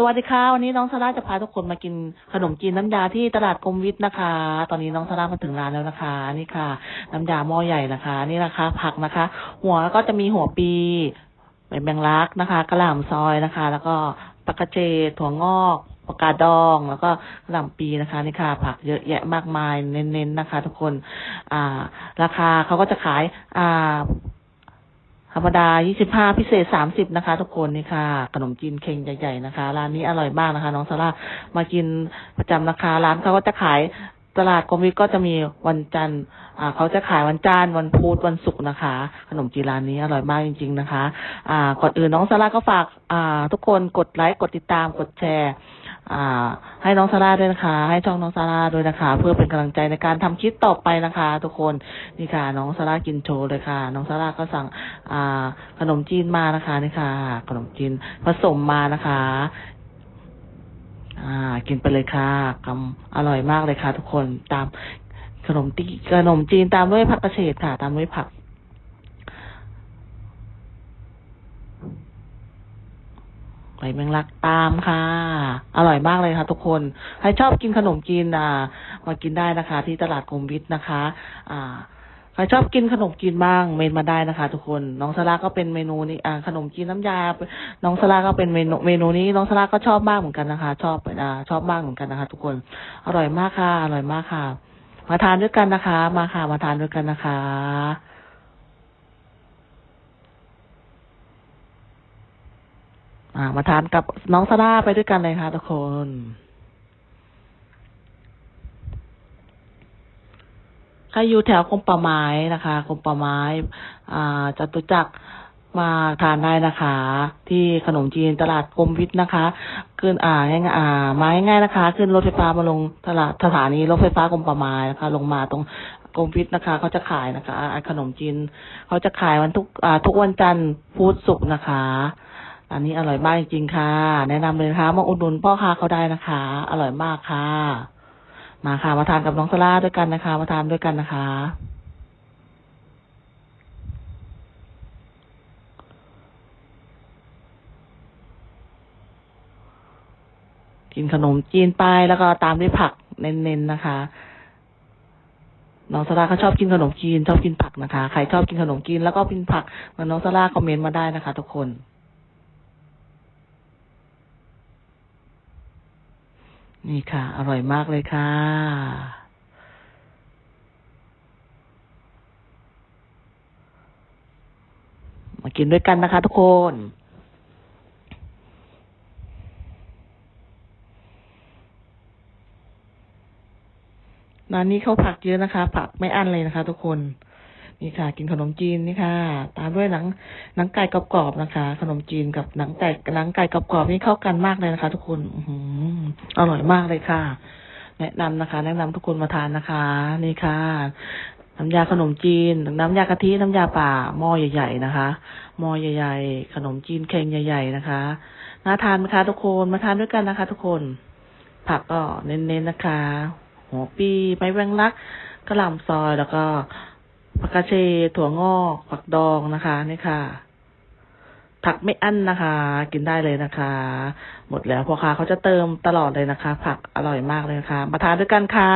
สวัสดีค่ะวันนี้น้องซาร่าจะพาทุกคนมากินขนมจีนน้ำยาที่ตลาดกรมวิทย์นะคะ ตอนนี้น้องซาร่ามาถึงร้านแล้วนะคะ นี่ค่ะ น้ำยาหม้อใหญ่นะคะ นี่นะคะ ผักนะคะ หัวก็จะมีหัวปีใบแมงลักนะคะกระหล่ำซอยนะคะ แล้วก็ปลากระเจดถั่วงอกปากกาดอง แล้วก็กระหล่ำปีนะคะนี่ค่ะ ผักเยอะแยะมากมายเน้นๆนะคะ ทุกคน อ่า ราคาเขาก็จะขาย อ่า ธรรมดา 25 พิเศษ 30 นะคะ ทุกคนนี่ค่ะ ขนมจีนเค็งใหญ่ๆนะคะ ร้านนี้อร่อยมากนะคะ น้องซาร่ามากินประจำนะคะ ร้านเขาก็จะขายตลาดกรมวิทก็จะมีวันจันทร์อ่าเขาจะขายวันจันทร์วันพุธวันศุกร์นะคะ ขนมจีนร้านนี้อร่อยมากจริง ๆ นะคะ อ่าก่อนอื่นน้องซาร่าก็ฝากอ่าทุกคนกดไลค์กดติดตามกดแชร์ อ่า ให้น้องซาร่าด้วยนะคะ ให้ช่องน้องซาร่าด้วยนะคะ เพื่อเป็นกำลังใจในการทำคลิปต่อไปนะคะ ทุกคนนี่ค่ะ น้องซาร่ากินโชว์เลยค่ะ น้องซาร่าก็สั่งอ่า ขนมจีนมานะคะนี่ค่ะ ขนมจีนผสมมานะคะ อ่า กินไปเลยค่ะกำอร่อยมากเลยค่ะ ทุกคนตามขนมตีขนมจีนตามด้วยผักกระเฉดค่ะ ตามด้วยผัก ไหลแมงลักตามค่ะ อร่อยมากเลยค่ะ ทุกคน ใครชอบกินขนมจีนอ่า มากินได้นะคะ ที่ตลาดกรมวิทย์นะคะ อ่าใครชอบกินขนมจีนบ้าง เมนมาได้นะคะ ทุกคน น้องสลาก็เป็นเมนูนี้อ่าขนมจีนน้ำยา น้องสลาก็เป็นเมนูเมนูนี้ น้องสลาก็ชอบมากเหมือนกันนะคะ ชอบอ่าชอบมากเหมือนกันนะคะ ทุกคน อร่อยมากค่ะ อร่อยมากค่ะ มาทานด้วยกันนะคะ มาค่ะ มาทานด้วยกันนะคะ อ่า มาทานกับน้องสลาไปด้วยกันเลยค่ะทุกคนใครอยู่แถวกรมป่าไม้นะคะกรมป่าไม้ อ่าจตุจักรมาทานได้นะคะ ที่ขนมจีนตลาดกรมวิทย์นะคะขึ้นอ่าง่ายๆอ่ามาง่ายๆนะคะ ขึ้นรถไฟฟ้ามาลงตลาดสถานีรถไฟฟ้ากรมป่าไม้นะคะ ลงมาตรงกรมวิทย์นะคะเขาจะขายนะคะขนมจีนเขาจะขายวันทุกอ่าทุกวันจันทร์พุธศุกร์นะคะ อันนี้อร่อยมากจริงๆค่ะ แนะนำเลยนะคะมาอุดหนุนพ่อค้าเขาได้นะคะ อร่อยมากค่ะ มาค่ะมาทานกับน้องสลาด้วยกันนะคะ มาทานด้วยกันนะคะกินขนมจีนไปแล้วก็ตามด้วยผักเน้นๆนะคะน้องสลาเขาชอบกินขนมจีนชอบกินผักนะคะ ใครชอบกินขนมจีนแล้วก็กินผักเหมือนน้องสลาคอมเมนต์มาได้นะคะ ทุกคน นี่ค่ะ อร่อยมากเลยค่ะ มากินด้วยกันนะคะทุกคนร้านนี้เขาผักเยอะนะคะ ผักไม่อั้นเลยนะคะ ทุกคน นี่ค่ะ กินขนมจีนนี่ค่ะ ตามด้วยหนังหนังไก่กรอบๆนะคะ ขนมจีนกับหนังไก่หนังไก่กรอบๆนี่เข้ากันมากเลยนะคะ ทุกคนอืออร่อยมากเลยค่ะ แนะนำนะคะ แนะนำทุกคนมาทานนะคะ นี่ค่ะน้ำยาขนมจีน น้ำยากะทิ น้ำยาป่า หม้อใหญ่ๆนะคะ หม้อใหญ่ๆ ขนมจีนเค็งใหญ่ๆนะคะ น่าทานไหมคะทุกคน มาทานด้วยกันนะคะ ทุกคน ผักก็เน้นๆนะคะ หัวปีไม้แวงลักกระหล่ำซอยแล้วก็ ผักกาเชดถั่วงอกผักดองนะคะนี่ค่ะ ผักไม่อั้นนะคะ กินได้เลยนะคะ หมดแล้วพ่อค้าเขาจะเติมตลอดเลยนะคะ ผักอร่อยมากเลยนะคะมาทานด้วยกันค่ะ